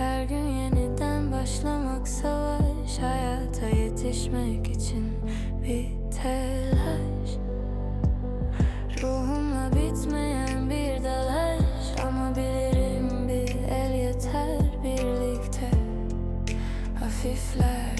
Her gün yeniden başlamak savaş. Hayata yetişmek için bir telaş. Ruhumla bitmeyen bir dalaş. Ama bilirim bir el yeter. Birlikte Hafifler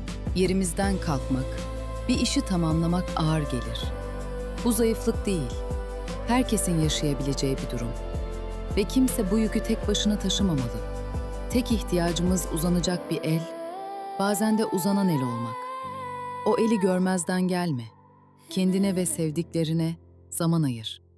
yerimizden kalkmak, bir işi tamamlamak ağır gelir. Bu zayıflık değil, herkesin yaşayabileceği bir durum. Ve kimse bu yükü tek başına taşımamalı. Tek ihtiyacımız uzanacak bir el, bazen de uzanan el olmak. O eli görmezden gelme. Kendine ve sevdiklerine zaman ayır.